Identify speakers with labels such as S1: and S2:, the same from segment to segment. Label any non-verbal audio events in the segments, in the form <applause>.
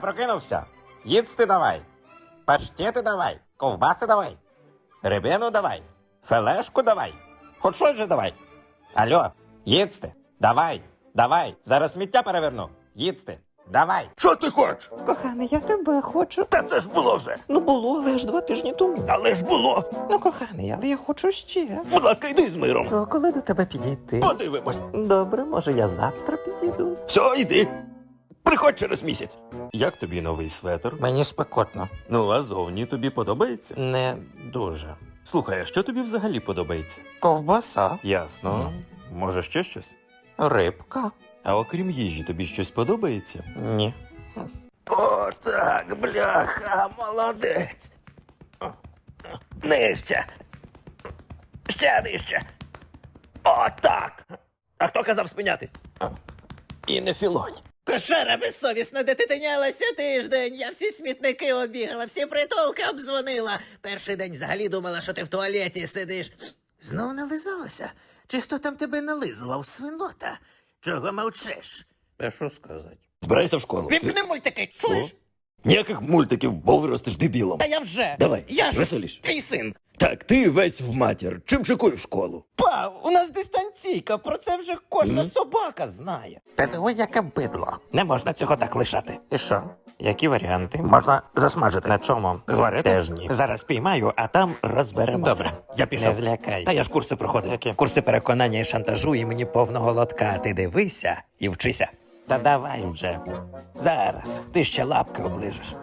S1: Прокинувся. Їсти давай. Паштети давай. Ковбаси давай. Рибину давай. Фелешку давай. Хоч щось же давай. Алло, їсти. Давай. Давай. Зараз сміття переверну. Їсти. Давай.
S2: Що ти хочеш?
S1: Коханий, я тебе хочу.
S2: Та це ж було вже.
S1: Ну було, але ж два тижні тому.
S2: Але ж було.
S1: Ну, коханий, але я хочу ще.
S2: Будь ласка, йди з миром.
S1: То коли до тебе підійти?
S2: Подивимось.
S1: Добре, може я завтра підійду.
S2: Все, йди. Приходь через місяць. Як тобі новий светр?
S1: Мені спекотно.
S2: Ну, а зовні тобі подобається?
S1: Не дуже.
S2: Слухай, а що тобі взагалі подобається?
S1: Ковбаса,
S2: Ясно. Може, ще щось?
S1: рибка.
S2: А окрім їжі, тобі щось подобається?
S1: Ні.
S2: О, так, бляха, молодець. Нижче. Ще нижче. О, так. А хто казав спинятись? І не філонь.
S3: Кошара безсовісно, де ти тинялася тиждень. Я всі смітники обігала, всі притулки обдзвонила. Перший день взагалі думала, що ти в туалеті сидиш. Знов нализалася? Чи хто там тебе нализував, свинота? Чого мовчиш?
S2: А що сказати? Збирайся в школу.
S3: Вімкни мультики, чуєш?
S2: Ніяких мультиків, бо виростеш дебілом.
S3: Та я вже.
S2: Давай,
S3: Я ж
S2: веселіш.
S3: твій син.
S2: Так, ти весь в матір. Чим шикуєш в школу?
S3: Па, у нас дистанційка, про це вже кожна
S2: Мгм.
S3: собака знає.
S1: Та диви, яке бидло.
S3: Не можна цього так лишати.
S1: І що? Які варіанти? Можна засмажити. На чому?
S3: Зварити?
S1: Теж ні.
S3: Зараз піймаю, а там розберемося.
S1: Добре.
S3: я пішов.
S1: Не злякай.
S3: Та я ж курси проходив.
S1: Які?
S3: Курси переконання і шантажу, і мені повного лотка. Ти дивися і вчися.
S1: Та давай вже.
S3: Зараз ти ще лапки оближеш.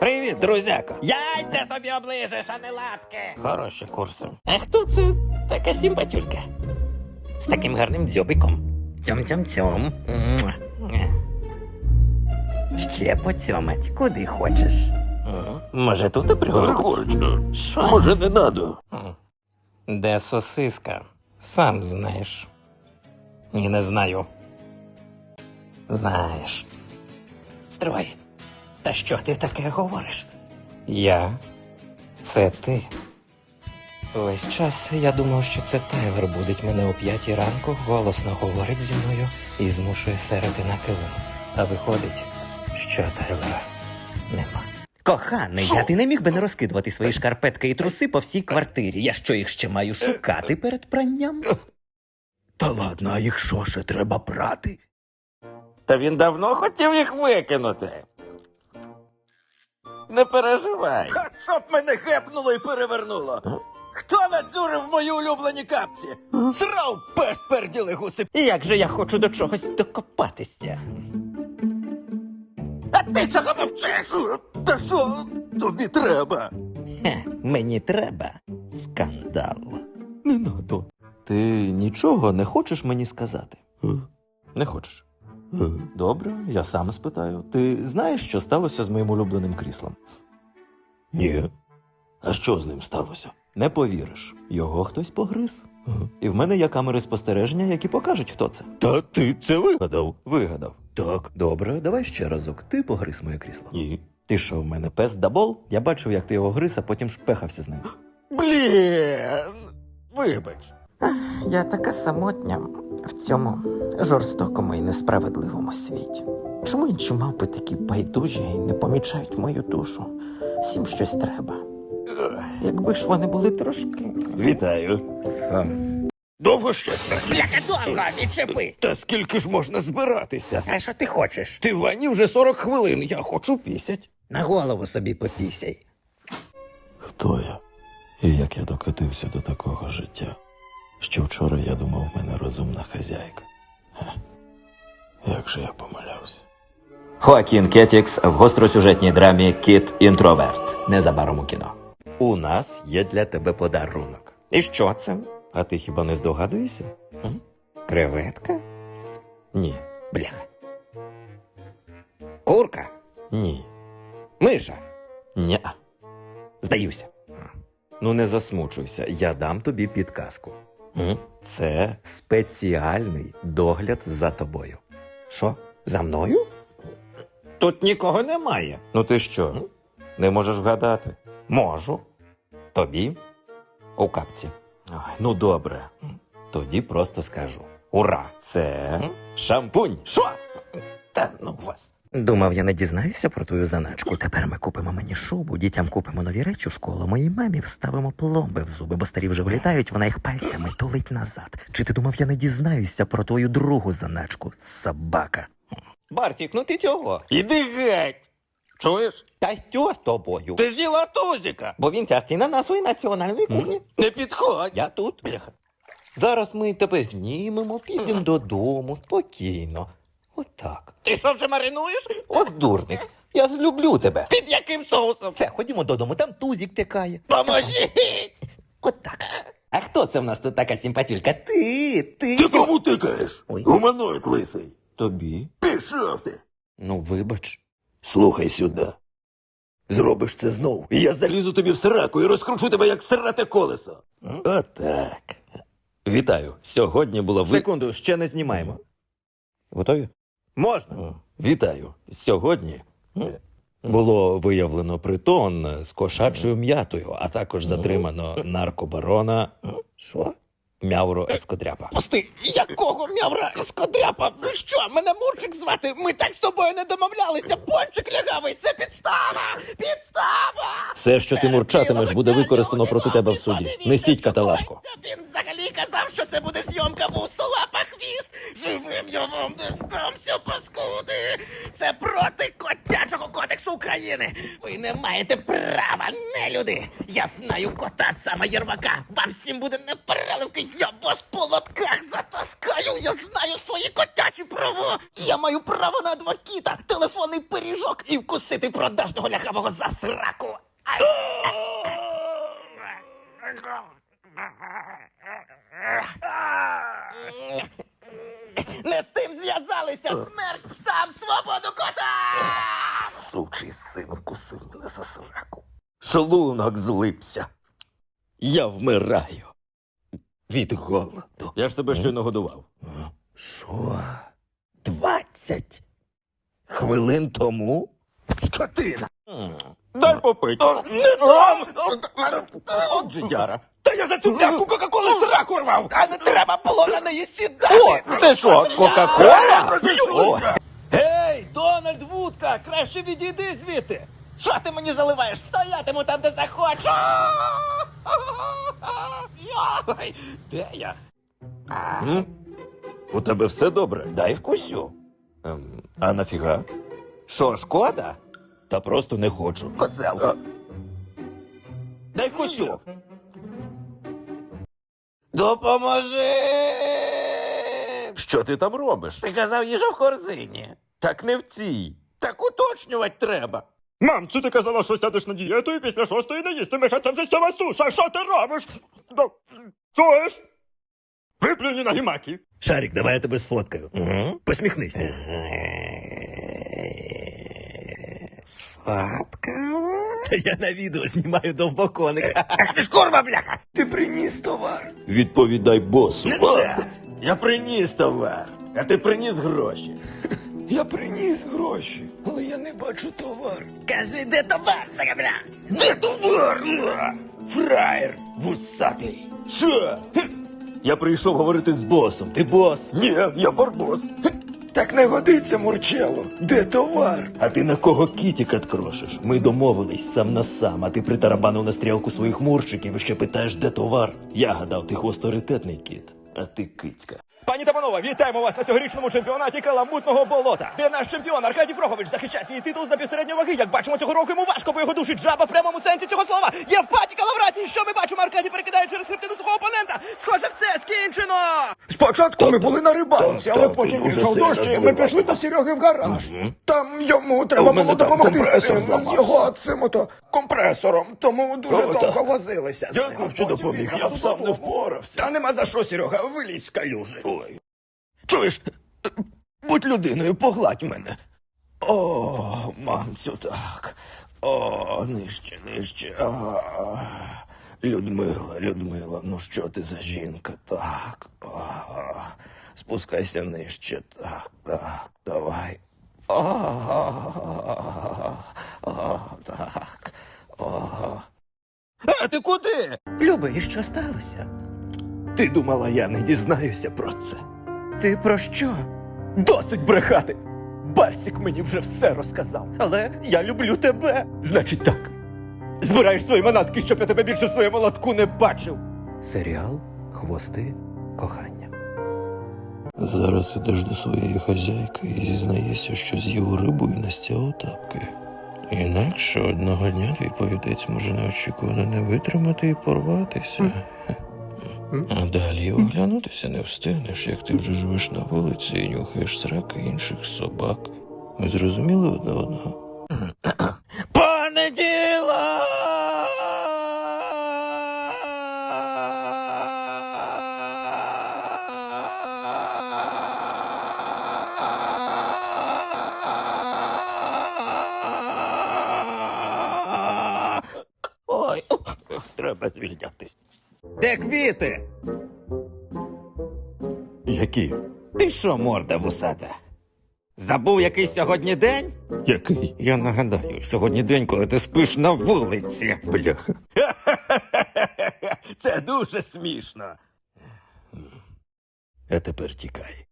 S3: Привіт, друзяко! Яйця собі оближеш, а не лапки.
S1: Хороші курси.
S3: А хто це така симпатюлька? З таким гарним дзьобиком. Цьом-цьом-цьом. Ще поцьомать, куди хочеш.
S1: Може тут?
S2: Григорич,
S3: Що?
S2: може не надо?
S1: Де сосиска? Сам знаєш.
S3: Ні, не знаю. Знаєш. Стривай. Та що ти таке говориш?
S1: Я. Це ти. Весь час я думав, що це Тайлер будить мене о п'ятій ранку, голосно говорить зі мною і змушує серити на килим. А виходить, що Тайлера нема.
S3: Коханий, а ти не міг би не розкидувати свої шкарпетки і труси по всій квартирі. Я що їх ще маю шукати перед пранням?
S2: Та ладно, а їх що ще треба брати?
S1: Та він давно хотів їх викинути. Не переживай.
S2: Ха, щоб мене гепнуло і перевернуло. Хто надзюрив мої улюблені капці? Срав пес перділи гуси.
S3: І як же я хочу до чогось докопатися? А ти чого мовчиш?
S2: Та що тобі треба?
S3: Хе, мені треба скандал.
S2: Не надо.
S1: Ти нічого не хочеш мені сказати? Не хочеш. Добре, я сам спитаю. Ти знаєш, що сталося з моїм улюбленим кріслом?
S2: Ні. А що з ним сталося?
S1: Не повіриш, його хтось погриз. І в мене є камери спостереження, які покажуть, хто це.
S2: Та ти це вигадав.
S1: Вигадав.
S2: Так.
S1: Добре, давай ще разок. Ти погриз моє крісло.
S2: Ні.
S1: Ти що, в мене пес дабол? Я бачив, як ти його гриз, а потім шпехався з ним.
S2: Блін. Вибач.
S1: Я така самотня в цьому жорстокому і несправедливому світі. Чому інші мавпи такі байдужі і не помічають мою душу? Всім щось треба. Якби ж вони були трошки.
S2: Вітаю. Довго ще?
S3: Бляха, довго, відчепись!
S2: Та скільки ж можна збиратися?
S3: А що ти хочеш?
S2: Ти в ванні вже 40 хвилин, я хочу пісять.
S3: На голову собі попісяй.
S4: Хто я? І як я докотився до такого життя? Що вчора я думав, в мене розумна хазяйка. Ха. Як же я помилявся?
S1: Хоакін Кетікс в гостросюжетній драмі Кіт Інтроверт. Незабаром у кіно.
S2: У нас є для тебе подарунок.
S1: І що це? А ти хіба не здогадуєшся? М? Креветка? Ні.
S3: Бляха. Курка,
S1: Ні.
S3: миша.
S1: Ні.
S3: Здаюся.
S1: Ну не засмучуйся, я дам тобі підказку. Це спеціальний догляд за тобою.
S3: Що, за мною? Тут нікого немає.
S1: Ну ти що? Не можеш вгадати?
S3: Можу.
S1: Тобі? У капці. Ой, ну добре. Тоді просто скажу.
S3: Ура!
S1: Це шампунь.
S3: Що? Та ну вас.
S1: Думав, я не дізнаюся про твою заначку. Тепер ми купимо мені шубу, дітям купимо нові речі у школу, моїй мамі вставимо пломби в зуби, бо старі вже вилітають, вона їх пальцями тулить назад. Чи ти думав, я не дізнаюся про твою другу заначку, собака?
S2: Бартік, ну ти чого?
S1: Іди геть! Чуєш?
S2: Та що з тобою?
S1: Ти з'їла тузика!
S2: Бо він частина нашої національної кухні.
S1: Не підходь!
S2: Я тут. Бляха. Зараз ми тебе знімемо, підемо додому, спокійно. Отак.
S1: Ти що вже маринуєш?
S2: От дурник. Я злюблю тебе.
S1: Під яким соусом?
S2: Все, ходімо додому, там тузік текає.
S1: Поможіть!
S2: Отак. А хто це в нас тут така симпатюлька? Ти, ти.
S5: Ти кому тикаєш?
S2: Ой.
S5: Гуманоїд лисий.
S2: Тобі?
S5: Пішов ти.
S2: Ну, вибач.
S5: Слухай сюди. Зробиш це знов, і я залізу тобі в сраку і розкручу тебе як срате колесо.
S2: Отак. Вітаю. Сьогодні було ви...
S1: Секунду, ще не знімаємо.
S2: Готові?
S1: Можна.
S2: Вітаю. Сьогодні було виявлено притон з кошачою м'ятою, а також затримано наркобарона
S1: Що?
S2: Мявро Ескодряпа.
S1: Пусти, якого м'явра ескодряпа? Ви що, мене Мурчик звати? Ми так з тобою не домовлялися. Пончик лягавий, це підстава! Підстава!
S2: Все, що ти мурчатимеш, буде використано проти тебе в суді. Несіть каталажку.
S1: Він взагалі казав, що це буде зйомка вусолапа хвіст. Живим я вам не здамся, паскуди. Це проти котячого кодексу України. Ви не маєте права, не люди. Я знаю кота саме Єрмака. Вам всім буде непереливки. Я вас по лотках затаскаю. Я знаю свої котячі права. Я маю право на адвоката, телефонний пиріжок і вкусити продажного ляхавого засраку. Ай! <laughs> Не з тим зв'язалися! Смерть псам, свободу кота!
S2: Сучий син вкусив мене за сраку. Шлунок злипся. Я вмираю. Від голоду.
S5: Я ж тебе щойно годував.
S2: Що? Двадцять хвилин тому?
S1: Скотина!
S5: Дай
S1: дам!
S2: От же дяра.
S1: Та я за цю пляшку Кока-Коли сраку рвав! А не треба було на неї сідати!
S2: О, це що, Кока-Кола?
S1: Гей, Дональд Вудка, краще відійди звідти! Що ти мені заливаєш? Стоятиму там, де захочу! Йой, Де я?
S5: У тебе все добре?
S2: дай вкусю.
S5: Ем, а нафіга?
S2: Що, шкода?
S5: Та просто не хочу.
S2: Козел.
S1: Дай вкусю! Допоможи!
S5: Що ти там робиш?
S1: Ти казав їжа в корзині.
S5: Так не в цій.
S1: Так уточнювати треба.
S6: Мам, це ти казала, що сядеш на дієту і після шостої не їстимеш, а це вже сьома суша. Що ти робиш? Да, Чуєш? Виплюні на гімакі.
S1: Шарик, давай я тебе сфоткаю. Посміхнися.
S2: Сфоткав? <laughs>
S1: Я на відео знімаю довбоконик. Ах ти ж курва, бляха!
S2: Ти приніс товар.
S5: Відповідай босу.
S1: Не.
S5: Я приніс товар, а ти приніс гроші.
S2: Я приніс гроші, але я не бачу товар.
S1: Кажи, де товар, загабля?
S5: Де товар? Фраєр вусатий. Що? Я прийшов говорити з босом. Ти бос? Ні, я барбос.
S2: Так не годиться, Мурчело. Де товар?
S5: А ти на кого кітікат крошиш? Ми домовились сам на сам, а ти притарабанив на стрілку своїх мурчиків і ще питаєш, де товар. Я гадав, ти хвосторитетний кіт, а ти кицька.
S6: Пані та панове, вітаємо вас на цьогорічному чемпіонаті каламутного болота, де наш чемпіон Аркадій Фрохович захищає свій титул з напівсередньої ваги. Як бачимо, цього року йому важко, бо його душить жаба в прямому сенсі цього слова. Є в паті калавраті. Що ми бачимо? Аркадій перекидає через хребтину свого опонента. Схоже, все скінчено.
S7: Спочатку ми були на рибалці, але потім пішов дощ, і ми пішли до Сереги в гараж. Там йому треба було допомогти з цим, з його цим ото компресором, тому дуже довго возилися.
S5: Дякую, що допоміг. Я б сам не впорався.
S7: Та нема за що, Серега, вилізь з калюжі.
S5: Ой.
S2: Чуєш? Будь людиною, погладь мене. О, мамцю, так. О, нижче, нижче. А, Людмила, Людмила, ну що ти за жінка? Так. А, спускайся нижче. Так, так, давай. А, а, так. О. А ти куди?
S8: Любий, що сталося?
S2: Ти думала, я не дізнаюся про це.
S8: Ти про що?
S2: Досить брехати!
S9: Барсік мені вже все розказав. Але я люблю тебе. Значить так. Збираєш свої манатки, щоб я тебе більше в своєму лотку не бачив.
S10: Серіал Хвости кохання.
S2: Зараз ідеш до своєї хазяйки і зізнаєшся, що з'їв рибу і настяв тапки. Інакше одного дня твій повідець може неочікувано не витримати і порватися. А далі оглянутися не встигнеш, як ти вже живеш на вулиці і нюхаєш сраки інших собак. Ми зрозуміли одне одного?
S1: Понеділок!
S9: Ой, треба звільнятись.
S1: Де квіти?
S9: Які?
S1: Ти що, морда вусата? Забув, який сьогодні день?
S9: Який?
S1: Я нагадаю, сьогодні день, коли ти спиш на вулиці.
S9: Бляха. <laughs> Це дуже смішно. А тепер тікай.